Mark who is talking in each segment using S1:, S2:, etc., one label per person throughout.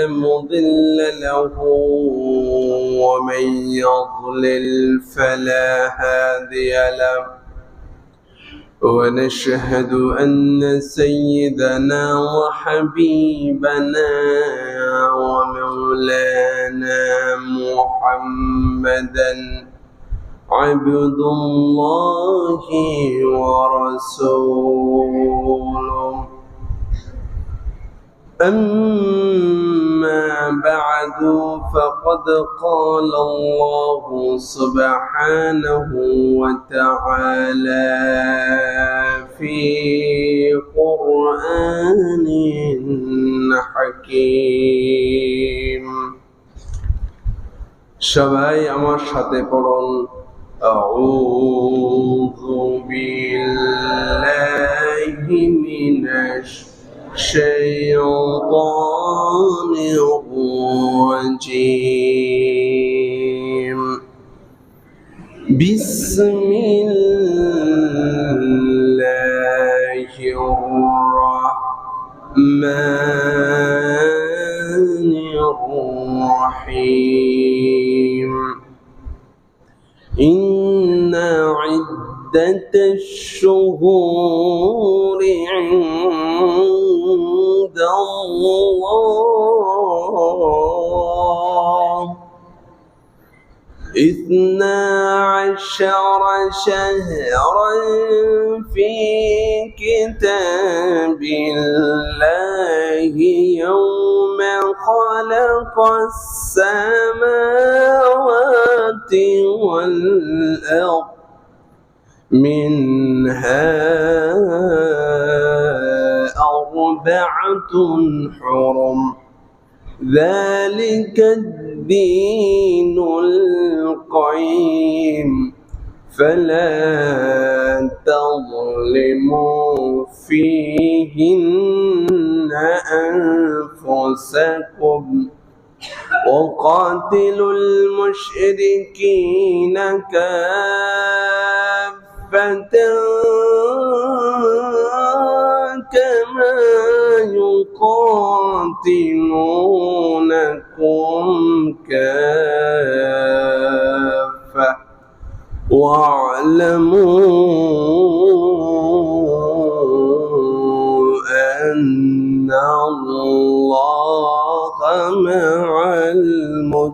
S1: مضل له ومن يضلل فلا هادي له. ونشهد أن سيدنا وحبيبنا ومولانا محمدا عبد الله ورسوله. أما بعد فقد قال الله سبحانه وتعالى في قرآن حكيم সবাই আমার সাথে পড়ুন أعوذ بالله من الشيطان الرجيم. بسم الله الرحمن الرحيم. إن عدة الشهور عند الله إثنا عشر شهرا في كتاب الله يوم خلق السماوات والأرض. منها أربعة حرم. ذلك الدين القيم. فلا تظلموا فيهن أنفسكم. وقاتلوا المشركين كافة. كما يقاتلونكم كافة واعلموا أن الله مع المتقين.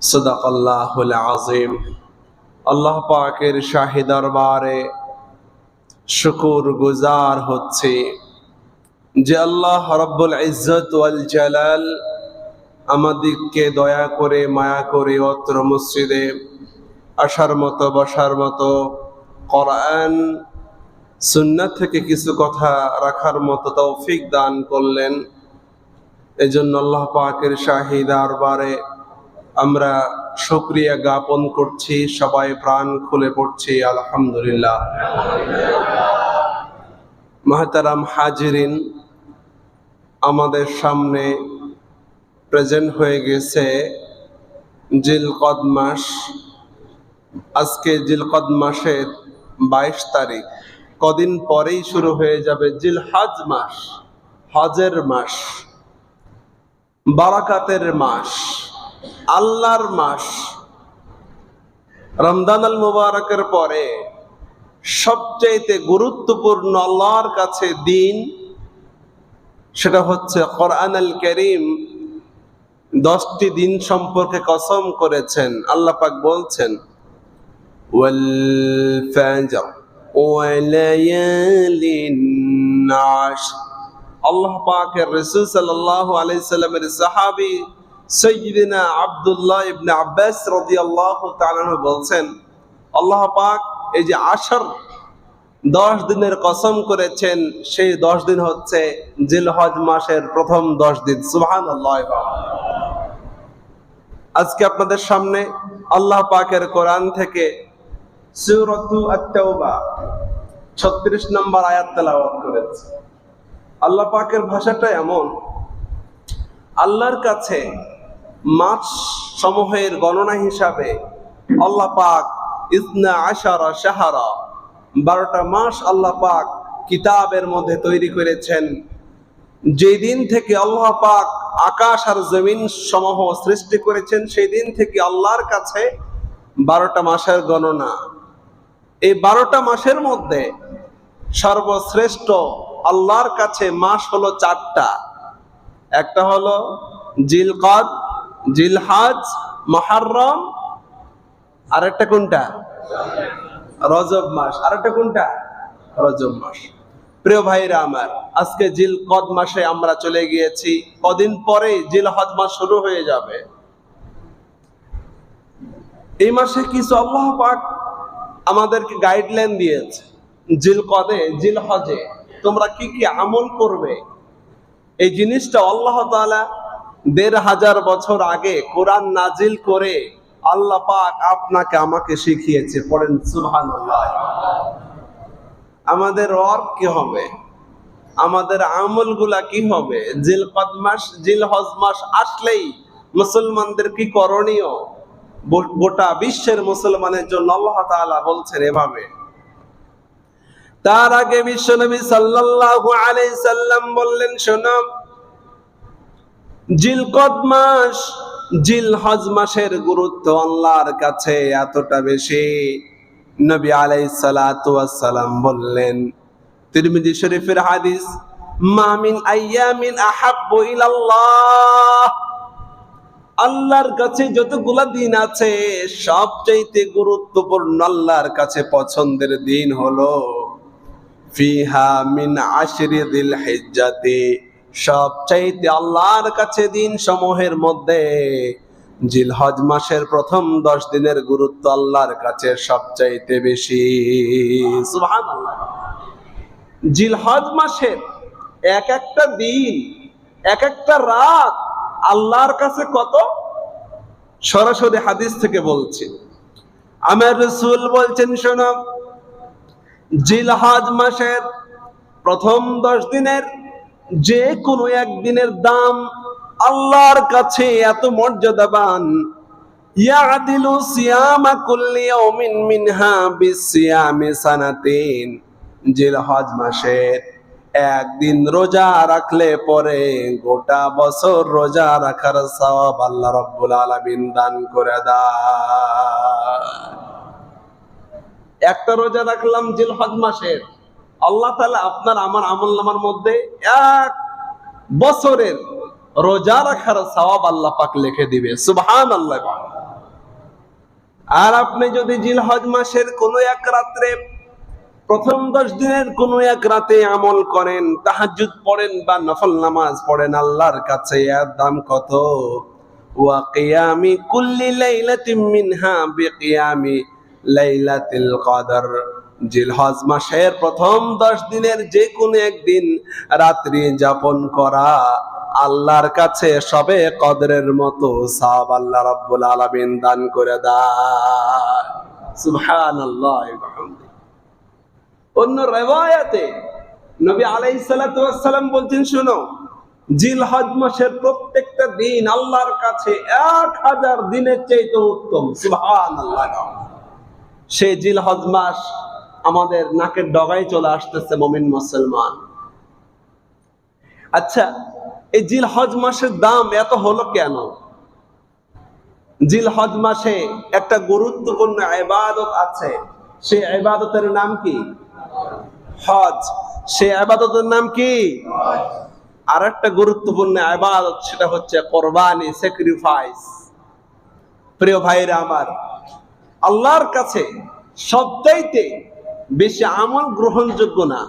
S1: صدق الله العظيم. আল্লাহ পাকের শাহী দরবারে শুকুর গুজার হচ্ছে যে আল্লাহ রব্বুল ইজ্জত ওয়াল জালাল আমাদিগকে দয়া করে, মায়া করে অত্র মসজিদে আসার মতো, বসার মতো, কোরআন সুন্নাত থেকে কিছু কথা রাখার মতো তৌফিক দান করলেন। এজন্য আল্লাহ পাকের শাহী দরবারে আমরা শুক্রিয়া জ্ঞাপন করছি, সবাই প্রাণ খুলে পড়ছি, আলহামদুলিল্লাহ। মাহতারাম হাজিরিন, আমাদের সামনে প্রেজেন্ট হয়ে গেছে জিলকদ মাস আজকে জিলকদ মাসের বাইশ তারিখ। কদিন পরেই শুরু হয়ে যাবে জিল হাজ মাস, হজের মাস, বারাকাতের মাস। আল্লাহর মাস। রমদান আল মুবারকের পরে সবচাইতে গুরুত্বপূর্ণ আল্লাহর কাছে দিন সেটা হচ্ছে কোরআন আল করিম দশটি দিন সম্পর্কে কসম করেছেন, আল্লাহ পাক বলছেন আল্লাহ পাকের রসুল সাল্লাহ আলাইসাল্লামের সাহাবি সৈয়দিনা আব্দুল্লাহ ইবনে আব্বাস রাদিয়াল্লাহু তাআলা বলছেন, আল্লাহ পাক এই যে আশর দশ দিনের কসম করেছেন, সেই দশ দিন হচ্ছে জিলহজ মাসের প্রথম দশ দিন। সুবহান আজকে আপনাদের সামনে আল্লাহ পাকের কোরআন থেকে সুরতু আত-তাওবা 36 নম্বর আয়াত করেছে। আল্লাহ পাকের ভাষাটা এমন, আল্লাহর কাছে মাস সমূহের গণনা হিসাবে আল্লাহ পাক ইসনা আশারা সাহারা বারোটা মাস আল্লাহ পাক কিতাবের মধ্যে তৈরি করেছেন। যেদিন থেকে আল্লাহ পাক আকাশ আর জমিন সমূহ সৃষ্টি করেছেন, সেই দিন থেকে আল্লাহর কাছে বারোটা মাসের গণনা। এই বারোটা মাসের মধ্যে সর্বশ্রেষ্ঠ আল্লাহর কাছে মাস হলো চারটা। একটা হলো জিলকদ জিলহাজ, মহারম আর একটা কোনটা? রজব মাস। আর একটা কোনটা? রজব মাস। প্রিয় ভাইরা আমার, আজকে জিল কদ মাসে আমরা চলে গিয়েছি। কদিন পরে জিল হজ মাস শুরু হয়ে যাবে। এই মাসে কিছু আল্লাহ পাক আমাদেরকে গাইডলাইন দিয়েছে জিল কদে জিল হজে তোমরা কি কি আমল করবে? এই জিনিসটা আল্লাহ তাআলা দেড় হাজার বছর আগে কোরআন নাজিল করে আল্লাহ পাক আপনাকে আমাকে শিখিয়েছে। পড়েন, সুবহানাল্লাহ। আমাদের ওয়ার্ক কি হবে? আমাদের আমলগুলা কি হবে? জিল কদ মাস জিল হজ মাস আসলেই মুসলমানদের কি করণীয়? গোটা বিশ্বের মুসলমানের জন্য আল্লাহ তাআলা বলছেন এভাবে। তার আগে বিশ্বনবী সাল্লাল্লাহু আলাইহি সাল্লাম বললেন, শোনো জিলকদ মাস জিল হজ মাসের গুরুত্ব আল্লাহর কাছে এতটা বেশি। নবী আলাই সালাম বললেন, তিরমিজি শরীফের হাদিস, মা মিন আইয়ামিন আহাব্বু ইলাল্লাহ। আল্লাহর কাছে যতগুলা দিন আছে, সবচাইতে গুরুত্বপূর্ণ আল্লাহর কাছে পছন্দের দিন হলো, ফিহা মিন আশরি দিল হিজ্জাতে। সবচাইতে আল্লাহর কাছে দিন সমূহের মধ্যে জিলহজ মাসের প্রথম দশ দিনের গুরুত্ব আল্লাহর কাছে সবচাইতে বেশি। সুবহানাল্লাহ। জিলহজ মাসের এক একটা দিন এক একটা রাত আল্লাহর কাছে কত? সরাসরি হাদিস থেকে বলছি। আমার রসুল বলছেন শোনো জিলহজ মাসের প্রথম দশ দিনের যে কোনো একদিনের দাম আল্লাহর কাছে এত মর্যাদাবান। ইয়াদিলু সিয়ামা কুল্লি ইয়াউমিন মিনহা বিসিয়ামি সানাতিন। জিলহজ মাসের একদিন রোজা রাখলে পরে গোটা বছর রোজা রাখার সওয়াব আল্লাহ রাব্বুল আলামিন দান করে দেয় একটা রোজা রাখলাম জিলহজ মাসের। আল্লাহ তাআলা আপনার আমার আমল নামার মধ্যে এক বছরের রোজা রাখার সওয়াব আল্লাহ পাক লিখে দিবে। সুবহানাল্লাহ। আর আপনি যদি জিলহজ মাসের কোনো এক রাত্রে, প্রথম দশ দিনের কোনো এক রাতে আমল করেন, তাহাজ্জুদ পড়েন বা নফল নামাজ পড়েন, আল্লাহর কাছে এর দাম কত? ওয়া কিয়ামি কুল্লি লাইলাতিন মিনহা বিকিয়ামি লাইলাতুল কদর। জিলহজ মাসের প্রথম দশ দিনের যে কোনো একদিন রাত্রি যাপন করা আল্লাহর কাছে সবে কদরের মতো সব আল্লাহ রাব্বুল আলামিন দান করে দেয়। সুবহানাল্লাহ অন্য রেওয়ায়াতে নবী আলাইহিস সালাতু বলছেন, শুনো, জিলহজ মাসের প্রত্যেকটা দিন আল্লাহর কাছে এক হাজার দিনের চাইতে উত্তম। সুবহানাল্লাহ সেই জিলহজ মাস আমাদের নাকের ডগায় চলে আসতেছে মমিন মুসলমান। আচ্ছা এই জিল হজ মাসের দাম এত হলো কেন? জিল হজ মাসে একটা গুরুত্বপূর্ণ ইবাদত আছে। সেই ইবাদতের নাম কি? হজ। সেই আবাদতের নাম কি? আর একটা গুরুত্বপূর্ণ আবাদত সেটা হচ্ছে কোরবানি স্যাক্রিফাইস প্রিয় ভাইরা আমার, আল্লাহর কাছে সবচাইতে বেশি আমল গ্রহণযোগ্য না।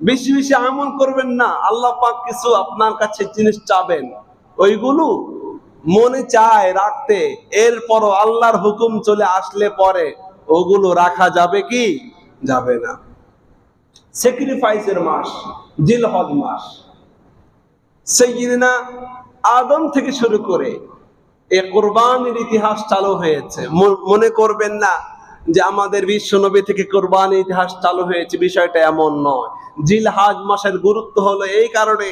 S1: বেশি বেশি আমল করবেন না। আল্লাহ পাক কিছু আপনার কাছে জিনিস চাবেন। ওইগুলো মনে চায় রাখতে। এরপরও আল্লাহর হুকুম চলে আসলে পরে ওগুলো রাখা যাবে কি? যাবে না। স্যাক্রিফাইসের মাস, জিলহজ মাস। সেইদিনা আদম থেকে শুরু করে এ কোরবানির ইতিহাস চালু হয়েছে। মনে করবেন না যে আমাদের বিশ্ব নবী থেকে কোরবানির ইতিহাস চালু হয়েছে, বিষয়টা এমন নয়। জিলহাজ মাসের গুরুত্ব হলো এই কারণে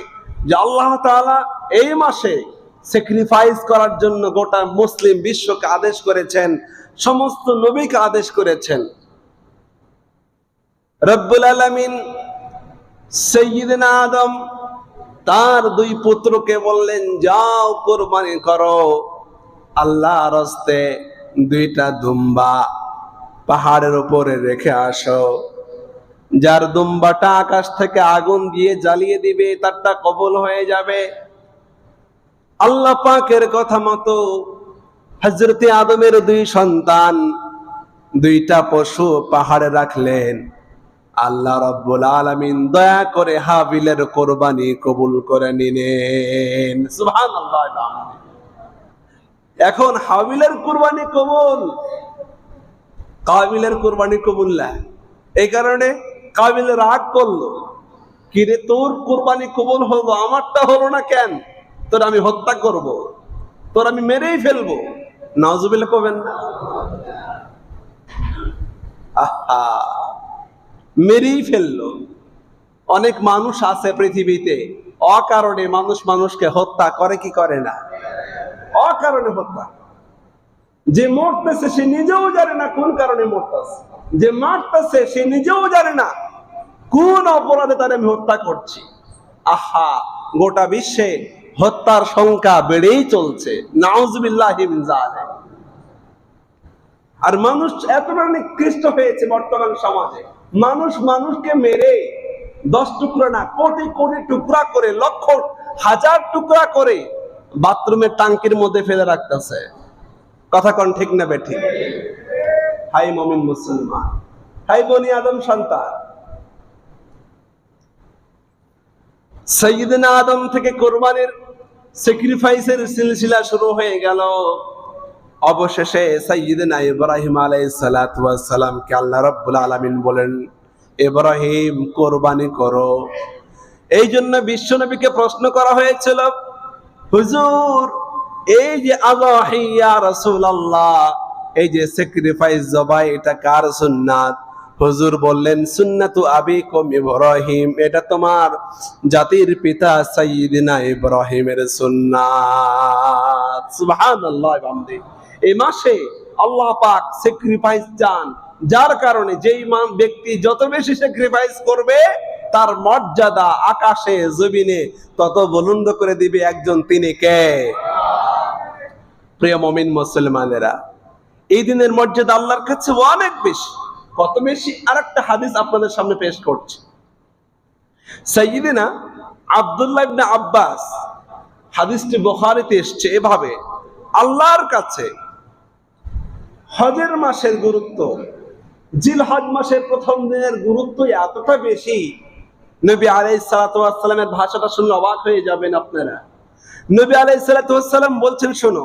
S1: যে আল্লাহ তাআলা এই মাসে স্যাক্রিফাইস করার জন্য গোটা মুসলিম বিশ্বকে আদেশ করেছেন, সমস্ত নবীকে আদেশ করেছেন। রব্বুল আলামিন সৈয়দিনা আদম তার দুই পুত্রকে বললেন, যাও কোরবানি করো। আল্লাহ রস্তে দুইটা দুম্বা পাহাড়ের উপরে রেখে আসো। যার দুম্বাটা আকাশ থেকে আগুন দিয়ে জ্বালিয়ে দিবে, তারটা কবল হয়ে যাবে। আল্লাহ পাকের কথা মতো হজরতে আদমের দুই সন্তান, দুইটা পশু পাহাড়ে রাখলেন। আল্লাহ রব্বুল আলামিন দয়া করে হাবিলের কোরবানি কবুল করে নিলেন। এখন হাবিলের কোরবানি কবুল। কাবিলের কোরবানি কবুল এই কারণে কাবিল রাগ করল কিরে তোর কোরবানি কবুল হলো? আমারটা হলো না কেন? তোর আমি হত্যা করব, তোর আমি মেরেই ফেলব। নজবিল কবেন না। মেরেই ফেলল। অনেক মানুষ আছে পৃথিবীতে, অকারণে মানুষ মানুষকে হত্যা করে কি করে না? অকারণে হত্যা। যে মরতেছে সে নিজেও জানে না কোন কারণে মরতেছে। যে মারতেছে সে নিজেও জানে না কোন অপরাধে তার আমি হত্যা করছি। আহা, গোটা বিশ্বে হত্যার সংখ্যা বেড়েই চলছে। আর মানুষ এতটা নিকৃষ্ট হয়েছে বর্তমান সমাজে। মানুষ মানুষকে মেরে দশ টুকরা না, কোটি কোটি টুকরা করে, লক্ষ হাজার টুকরা করে বাথরুমের টাঙ্কির মধ্যে ফেলে রাখতেছে। কথা কন ঠিক না বেঠি হাই মমিন মুসলমান, হাই বনি আদম সন্তান। সৈয়দিন আদম থেকে কোরবানির স্যাক্রিফাইসের সিলসিলা শুরু হয়ে গেল। অবশেষে সৈয়দিনা ইব্রাহিম আলাইহিস সালাতু ওয়াস আল্লাহ রাব্বুল আলামিন বলেন, ইব্রাহিম, কোরবানি করো। এই জন্য বিশ্বনবীকে প্রশ্ন করা হয়েছিল, হুজুর এই যে আল্লাহি ইয়া রাসূলুল্লাহ, এই যে স্যাক্রিফাইস জবাই, এটা কার সুন্নাত? হুজুর বললেন, সুন্নাতু আবিকুম ইব্রাহিম এটা তোমার জাতির পিতা সাইয়্যিদিনা ইব্রাহিমের সুন্নাত। সুবহানাল্লাহ বামদি এই মাসে আল্লাহ পাক স্যাক্রিফাইস চান যার কারণে যেই ব্যক্তি যত বেশি স্যাক্রিফাইস করবে, তার মর্যাদা আকাশে, জমিনে তত বুলন্দ করে দিবে একজন। তিনি কে? প্রিয় মমিন মুসলমানেরা, এই দিনের মর্যাদা আল্লাহর কাছে অনেক বেশি। কত বেশি? আর একটা হাদিস আপনাদের সামনে পেশ করছি। সাইয়িদিনা আব্দুল্লাহ ইবনে আব্বাস, হাদিসটি বুখারীতে এসছে এভাবে, আল্লাহর কাছে হজের মাসের গুরুত্ব জিল হজ মাসের প্রথম দিনের গুরুত্ব এতটা বেশি, নবী আলাইহিস সালাতু ওয়াস সালামের ভাষাটা শুনলে অবাক হয়ে যাবেন আপনারা। নবী আলাইহিস সালাতু ওয়াস সালাম বলছেন, শোনো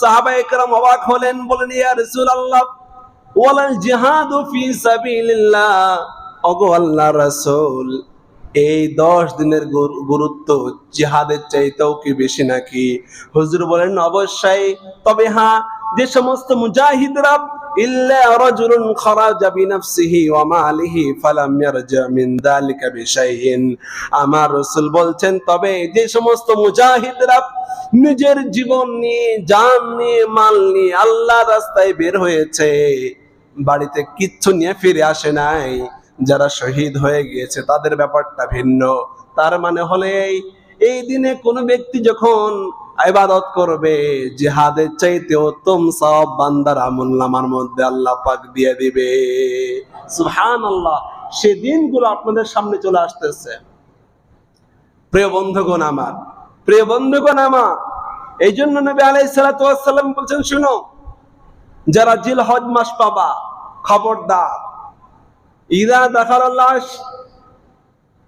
S1: সাহাবা একরাম অবাক হলেন বলেন ইয়া রসুল আল্লাহ ওয়ালাল জিহাদু ফি সাবিলিল্লাহ। ওগো আল্লাহ রাসূল, এই দশ দিনের গুরু- গুরুত্ব জিহাদের চাইতেও কি বেশি নাকি? হুজুর বলেন, অবশ্যই। তবে হ্যাঁ যে সমস্ত মুজাহিদরা বলছেন, তবে যে সমস্ত নিজের জীবন নিয়ে, জান নিয়ে, মাল নিয়ে আল্লাহ রাস্তায় বের হয়েছে, বাড়িতে কিচ্ছু নিয়ে ফিরে আসে নাই। যারা শহীদ হয়ে গিয়েছে, তাদের ব্যাপারটা ভিন্ন। তার মানে হলে এই দিনে কোনো ব্যক্তি যখন ইবাদত করবে, জিহাদের চাইতে উত্তম সব বান্দার আমুল্লামার মধ্যে আল্লাহ পাক দিয়ে দিবে। সুবহানাল্লাহ, সে দিনগুলো আপনাদের সামনে চলে আসতেছে। প্রিয় বন্ধুগণ আমার, প্রিয় বন্ধুগণ আমার এই জন্য নবী আলাই সালাম বলছেন, শুনো, যারা জিল হজ মাস পাবা, খবরদার, ইদা দেখার লাশ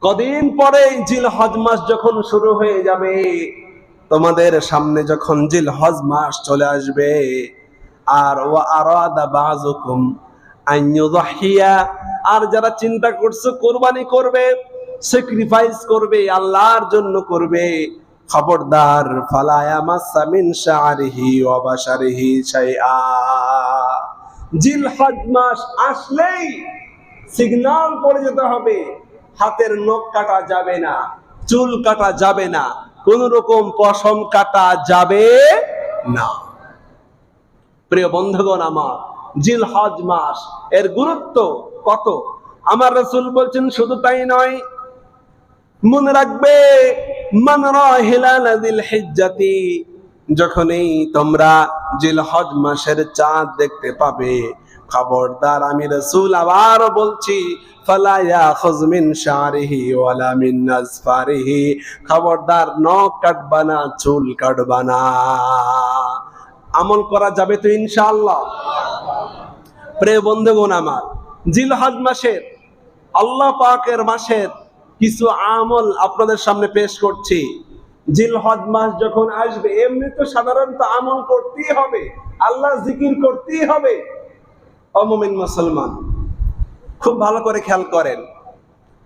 S1: কদিন পরে জিল হজ মাস যখন শুরু হয়ে যাবে, তোমাদের সামনে যখন জিল হজ মাস চলে আসবে, আর ও আইয়ুযহিয়া আর যারা চিন্তা করছ কোরবানি করবে স্যাক্রিফাইস করবে, আল্লাহর জন্য করবে, খবরদার ফালায়া মাসামিন শারিহি ওয়া বাশারিহি শাইআ। জিলহজ মাস আসলেই সিগন্যাল পড়ে যেতে হবে। হাতের নখ কাটা যাবে না, চুল কাটা যাবে না কোন রকম পশম কাটা যাবে না। প্রিয় বন্ধুগণ আমার জিল হজ মাস, এর গুরুত্ব কত? আমার রসুল বলছেন, শুধু তাই নয়, মনে রাখবে যখনই তোমরা জিল হজ মাসের চাঁদ দেখতে পাবে খবরদার আমি রসুল আবার বলছি খবরদার নখ কাটবা না, চুল কাটবা না। আমল করা যাবে তো ইনশাআল্লাহ। প্রিয় বন্ধুগণ আমার, জিলহজ মাসের, আল্লাহ পাকের মাসের কিছু আমল আপনাদের সামনে পেশ করছি। জিলহজ মাস যখন আসবে এমনি তো সাধারণত আমল করতেই হবে, আল্লাহ জিকির করতেই হবে। অমমিন মুসলমান। খুব ভালো করে খেয়াল করেন।